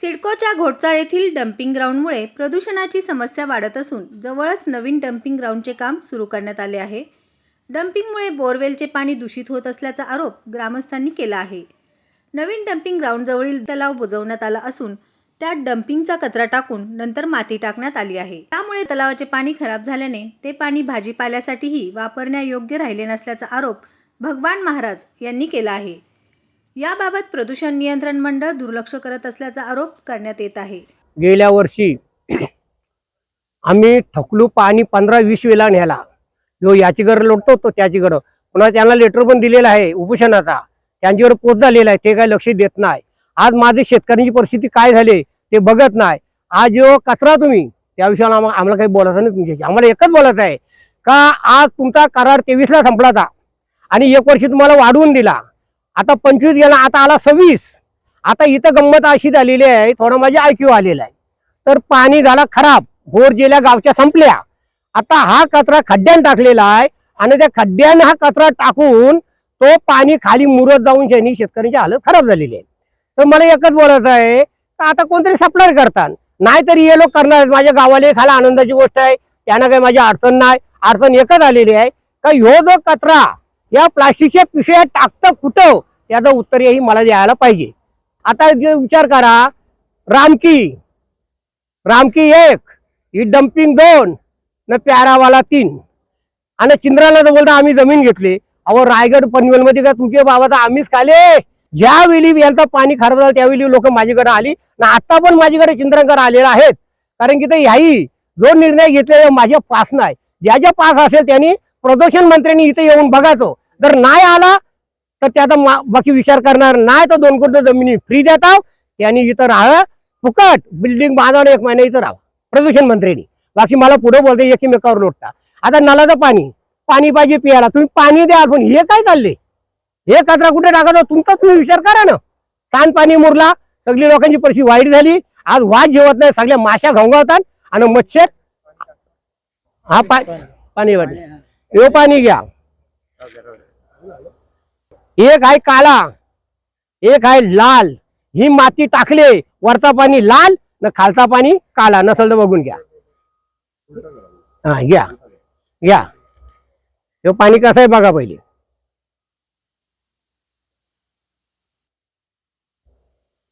सिडकोच्या घोटचाळ येथील डम्पिंग ग्राउंडमुळे प्रदूषणाची समस्या वाढत असून जवळच नवीन डम्पिंग ग्राउंडचे काम सुरू करण्यात आले आहे. डम्पिंगमुळे बोरवेलचे पाणी दूषित होत असल्याचा आरोप ग्रामस्थांनी केला आहे. नवीन डम्पिंग ग्राउंडजवळील तलाव बुजवण्यात आला असून त्यात डम्पिंगचा कचरा टाकून नंतर माती टाकण्यात आली आहे. त्यामुळे तलावाचे पाणी खराब झाल्याने ते पाणी भाजीपाल्यासाठीही वापरण्यायोग्य राहिले नसल्याचा आरोप भगवान महाराज यांनी केला आहे. याबाबत प्रदूषण नियंत्रण मंडळ दुर्लक्ष करत असल्याचा आरोप करण्यात येत आहे. गेल्या वर्षी आम्ही ठकलू पाणी पंधरा वीस वेळा न्याला जो याची गरज लोटतो तो त्याची गरज पुन्हा त्यांना लेटर पण दिलेला आहे उपोषणाचा. त्यांच्यावर पोच झालेला आहे ते काही लक्ष देत नाही. आज माझे शेतकऱ्यांची परिस्थिती काय झाली ते बघत नाही. आज जो कचरा तुम्ही. त्याविषयी आम्हाला काही बोलायचं नाही तुमच्याशी. आम्हाला एकच बोलायचं आहे. का आज तुमचा करार तेवीसला संपलाचा आणि एक वर्षी तुम्हाला वाढवून दिला. आता पंचवीस गेला आता आला सव्वीस. आता इथं गंमत अशी झालेली आहे थोडं माझी ऐक्यू आलेला आहे. तर पाणी झाला खराब बोर गेल्या गावच्या संपल्या. आता हा कचरा खड्ड्यान टाकलेला आहे आणि त्या खड्ड्यानं हा कचरा टाकून तो पाणी खाली मुरत जाऊन शनी शेतकऱ्यांची हालत खराब झालेली आहे. तर मला एकच बोलायचं आहे का आता कोणतरी सप्लाय करतात. नाहीतर हे लोक करणार माझ्या गावाला खाला आनंदाची गोष्ट आहे. त्यांना काही माझी अडचण नाही. अडचण एकच आलेली आहे. का ह्यो जो कचरा या प्लास्टिकच्या पिशव्या टाकतं कुठं? त्याचं उत्तरही मला द्यायला पाहिजे. आता विचार करा रामकी रामकी एक ही डम्पिंग दोन न प्यारावाला तीन. आणि चिंद्राला तर बोलता आम्ही जमीन घेतली. अहो रायगड पनवेलमध्ये का तुमचे बाबा तर आम्हीच खाले? ज्यावेळी यांचा पाणी खराब झालं त्यावेळी लोक माझ्याकडे आली. ना आता पण माझ्याकडे चिंद्रांकर आलेले आहेत. कारण की ते ह्याही जो निर्णय घेतलेला माझ्या पास नाही ज्या ज्या पास असेल त्यांनी प्रदूषण मंत्र्यांनी इथे येऊन बघायचो. जर नाही आला तर त्याचा बाकी विचार करणार नाही तर दोन कोटी जमिनी फ्री देताव त्यांनी इथं राहा फुकट. बिल्डिंग बांधवणं एक महिना इथं राहा प्रदूषण मंत्र्यांनी बाकी मला पुढे बोलते एकमेकावर लोटता. आता नलाचं पाणी. पाणी पाहिजे पियाला तुम्ही पाणी द्या पण हे काय चालले? हे कचरा कुठे टाकायचं? तुमचा तुम्ही विचार करा ना. सांड पाणी मुरला सगळी लोकांची परिस्थिती वाईट झाली. आज वाद जेवत नाही सगळ्या माश्या घोंगावतात आणि मच्छर हा पा पाणी वाटले हे पाणी घ्या. एक आहे काला एक आहे लाल. ही माती टाकले वरचा पाणी लाल न खालचा पाणी काला. नसल तर बघून घ्या. हा घ्या. घ्या. हे पाणी कसं आहे बघा पहिले.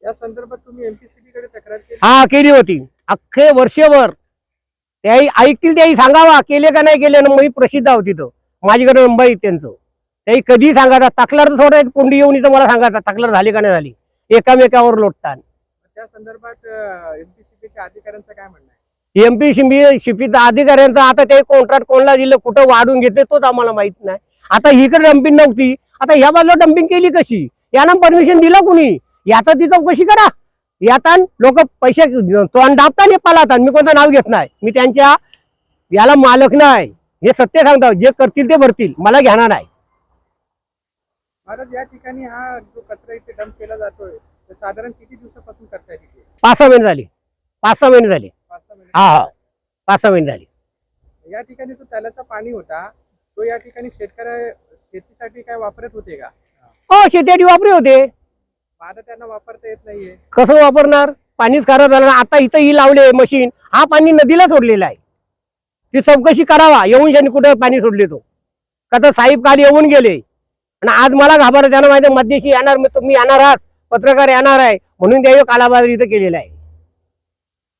या संदर्भात तुम्ही एमपीसीबी कडे तक्रार केली? हा केली होती. अख्खे वर्षभर. त्याही ऐकतील त्याही सांगावा. केले का नाही केले ना मी प्रसिद्ध आहो तिथं. माझ्याकडे आहे त्यांचं. त्याही कधी सांगायचा तकलार थोडं एक कोंडी येऊन इथं मला सांगायचा तकलार झाली का नाही झाली? एकामेकावर लोटतात. त्या संदर्भात एमपीसीबीच्या अधिकाऱ्यांचं काय म्हणणं आहे? एमपी शिंबी शिपीचा अधिकाऱ्यांचा आता ते कॉन्ट्रॅक्ट कोणला दिलं कुठं वाढून घेतले तोच आम्हाला माहीत नाही. आता इकडे डम्पिंग नव्हती. आता ह्या बाजूला डम्पिंग केली कशी? यांना परमिशन दिलं कुणी? याचा ती चौकशी करा. याता लोक पैसे तोंड दाबता आणि पालातात मी कोणतं नाव घेत नाही. मी त्यांच्या याला मालक नाही. हे सत्य सांगतो जे करतील ते भरतील. मला घेणार नाही. महाराज या ठिकाणी हा जो कचरा इथे डंप केला जातोय तर साधारण किती दिवसापासून करताय तिथे पाच सहा महिने झाली. पाच सहा महिने झाले. पाच सहा महिने. हा हा. पाच सहा महिने झाले. या ठिकाणी जो त्यालाचा पाणी होता तो या ठिकाणी शेतकऱ्या शेतीसाठी काय वापरत होते का? हो शेती वापरे होते. आता त्यांना वापरता येत नाहीये. कसं वापरणार? पाणीच खराब झालं ना आता इथं ही लावले मशीन हा पाणी नदीला सोडलेला आहे. ती चौकशी करावा. येऊन त्यांनी कुठं पाणी सोडले तो. का तर साहेब काल येऊन गेले. आणि आज मला घाबर त्यांना माहिती मध्यशी येणार मी तुम्ही येणार आहात पत्रकार येणार आहे म्हणून त्या कालाबाजार इथं केलेला आहे.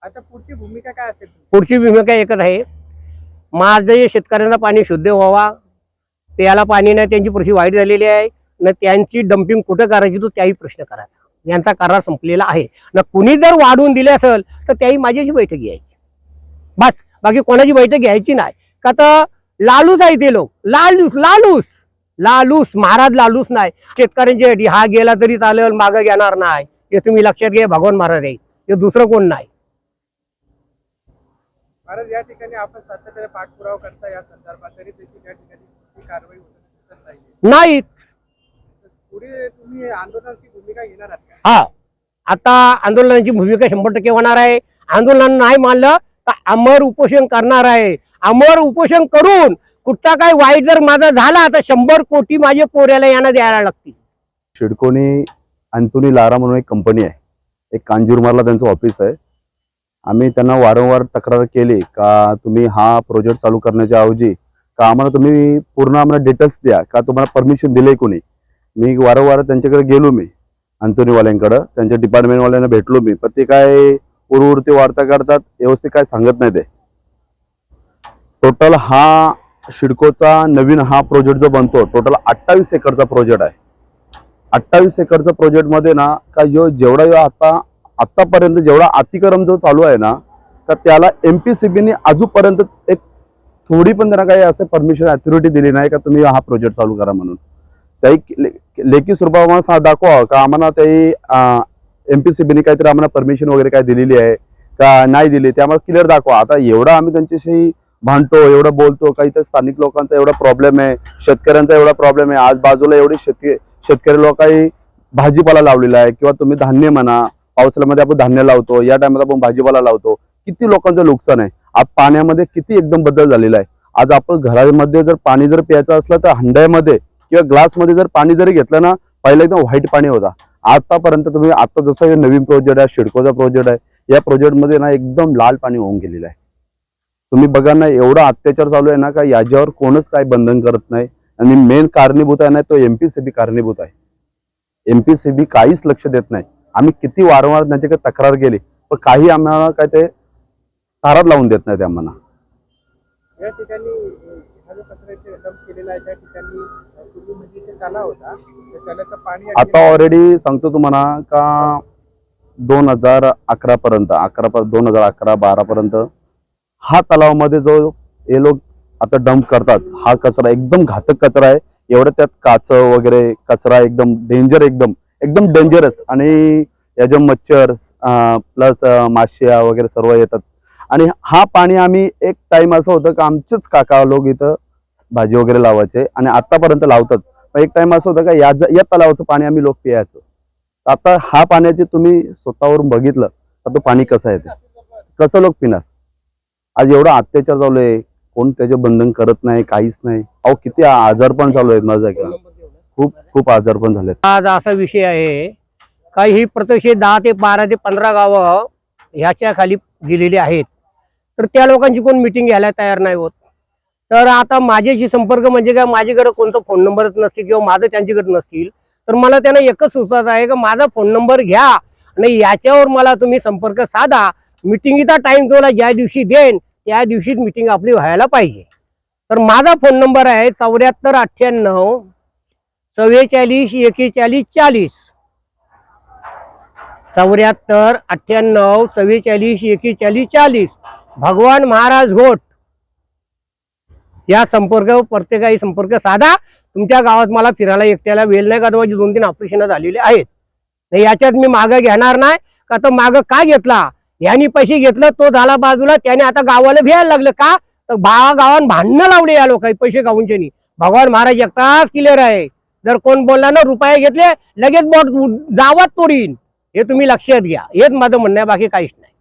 आता पुढची भूमिका काय असेल? पुढची भूमिका एकच आहे. माझे शेतकऱ्यांना पाणी शुद्ध व्हावा त्याला पाणी नाही त्यांची परिस्थिती वाईट झालेली आहे. न त्यांची डम्पिंग कुठं करायची तो त्याही प्रश्न करायचा यांचा करार संपलेला आहे. न कुणी जर वाढवून दिले असेल तर त्याही माझ्याशी बैठक घ्यायची. बस बाकी कोणाची बैठक घ्यायची नाही. का तर लालूस आहे ते लोक. लालूस लालूस लालूस महाराज लालूस नाही. शेतकऱ्यांचे हा गेला तरी चालेल मागं घेणार नाही. हे तुम्ही लक्षात घ्या भगवान महाराज आहे. हे दुसरं कोण नाही. महाराज या ठिकाणी आपण सातत्याने पाठपुरावा करता या संदर्भात तरी देखील या ठिकाणी कुठली कारवाई होत नाही. पुढे तुम्ही आंदोलनाची भूमिका घेणार आहात का? हा. आता आंदोलनाची भूमिका शंभर टक्के होणार आहे. आंदोलन नाही मानलं तर अमर उपोषण करणार आहे. अमर उपोषण करून कुठचा काय वाईट जर माझा झाला तर शंभर कोटी माझ्या पोऱ्याला यांना द्यायला लागतील. शिडकोनी अँथोनी लारा म्हणून एक कंपनी आहे. एक कांजूरमारला त्यांचं ऑफिस आहे. आम्ही त्यांना वारंवार तक्रार केली का तुम्ही हा प्रोजेक्ट चालू करण्याच्या ऐवजी का आम्हाला तुम्ही पूर्ण आम्हाला डिटेल्स द्या का तुम्हाला परमिशन दिले कोणी? मी वारंवार त्यांच्याकडे गेलो मी अँथोनीवाल्यांकडं त्यांच्या डिपार्टमेंटवाल्यांना भेटलो मी पण ते काय उरवरती वार्ता करतात व्यवस्थित काय सांगत नाही ते. टोटल हा शिडकोचा नवीन हा प्रोजेक्ट जो बनतो टोटल अठ्ठावीस एकरचा प्रोजेक्ट आहे. अठ्ठावीस एकरचा प्रोजेक्टमध्ये ना का जो जेवढा जो आता आतापर्यंत जेवढा अतिक्रम जो चालू आहे ना का त्याला एमपीसीबीने अजूनपर्यंत एक थोडी पण त्यांना काही असं परमिशन अथॉरिटी दिली नाही का तुम्ही हा प्रोजेक्ट चालू करा म्हणून. त्याही लेखी स्वरूपात आम्हाला सा- दाखवा का आम्हाला त्याही एमपीसीबीने काहीतरी आम्हाला परमिशन वगैरे काय दिलेली आहे का नाही दिली ते आम्हाला क्लिअर दाखवा. आता एवढा आम्ही त्यांच्याशी भांडतो एवढं बोलतो काही तर स्थानिक लोकांचा एवढा प्रॉब्लेम आहे शेतकऱ्यांचा एवढा प्रॉब्लेम आहे. आज बाजूला एवढी शेतकरी शेतकरी लोकांनी भाजीपाला लावलेला आहे किंवा तुम्ही धान्य म्हणा पावसाळ्यामध्ये आपण धान्य लावतो या टायमात आपण भाजीपाला लावतो. किती लोकांचं नुकसान आहे? आज पाण्यामध्ये किती एकदम बदल झालेला आहे? आज आपण घरामध्ये जर पाणी जर प्यायचं असलं तर हंड्यामध्ये किंवा ग्लासमध्ये जर पाणी जरी घेतलं ना पहिलं एकदम व्हाईट पाणी होता. आतापर्यंत तुम्ही आता जसं हे नवीन प्रोजेक्ट आहे शिडकोचा प्रोजेक्ट आहे या प्रोजेक्टमध्ये ना एकदम लाल पाणी होऊन गेलेलं आहे. तुम्ही बघा ना एवढा अत्याचार चालू आहे ना का याच्यावर कोणच काय बंधन करत नाही. आणि मेन कारणीभूत आहे ना तो एमपीसीबी कारणीभूत आहे. एमपीसीबी काहीच लक्ष देत नाही. आम्ही किती वारंवार त्यांच्याकडे तक्रार केली पण काही आम्हाला काय ते तारात लावून देत नाही आम्हाला. या ठिकाणी म्हणजे आता ऑलरेडी सांगतो तुम्हाला का दोन हजार अकरा पर्यंत अकरा दोन हजार अकरा बारा पर्यंत हा तलावामध्ये जो हे लोक आता डंप करतात हा कचरा एकदम घातक कचरा आहे. एवढं त्यात काच वगैरे कचरा एकदम डेंजर एकदम एकदम डेंजरस आणि याच्या मच्छर प्लस माश्या वगैरे सर्व येतात. आणि हा पाणी आम्ही एक टाइम असं होतं का आमचेच काका लोक इथं भाजी वगैरे लावायचे आणि आतापर्यंत लावतात. पण एक टाइम असं होतं का या ज- या तलावाचं पाणी आम्ही लोक पियायचो. आता हा पाण्याचे तुम्ही स्वतःवरून बघितलं तर तो पाणी कसं आहे ते कसं लोक पिणार? आज एवढा अत्याचार चालू आहे. कोण त्याचे बंधन करत नाही काहीच नाही. अहो किती आजार पण चालू आहेत माझ्या जागेवर खूप खूप आजार पण झालेत. आज असा विषय आहे काही ही प्रत्यक्ष दहा ते बारा ते पंधरा गावं ह्याच्या खाली गेलेली आहेत. तर त्या लोकांची कोण मिटिंग घ्यायला तयार नाही होत. तर आता माझ्याशी संपर्क म्हणजे काय माझ्याकडे कोणता फोन नंबरच नसतील किंवा माझं त्यांच्याकडे नसतील तर मला त्यांना एकच सुचत आहे का माझा फोन नंबर घ्या आणि याच्यावर मला तुम्ही संपर्क साधा. मिटिंगीचा टाइम तुम्हाला ज्या दिवशी देईन त्या दिवशीच मिटिंग आपली व्हायला पाहिजे. तर माझा फोन नंबर आहे चौऱ्याहत्तर अठ्ठ्याण्णव चव्वेचाळीस एकेचाळीस चाळीस. चौऱ्याहत्तर अठ्ठ्याण्णव चव्वेचाळीस एकेचाळीस चाळीस. भगवान महाराज घोट. या संपर्क प्रत्येकाही संपर्क साधा. तुमच्या गावात मला फिरायला एकट्याला वेळ नाही का तर माझी दोन तीन ऑपरेशन झालेले आहेत. तर याच्यात मी मागं घेणार नाही. का तर मागं का घेतला? यांनी पैसे घेतलं तो झाला बाजूला त्याने आता गावाला भ्यायला लागलं. का? तर भा गावान भांडणं लावले या लोकांनी पैसे गावूनचे भगवान महाराज एकटाच क्लिअर आहे. जर कोण बोलला ना रुपये घेतले लगेच बोट जावात तोडीन. हे तुम्ही लक्षात घ्या. हेच माझं म्हणणं आहे बाकी काहीच नाही.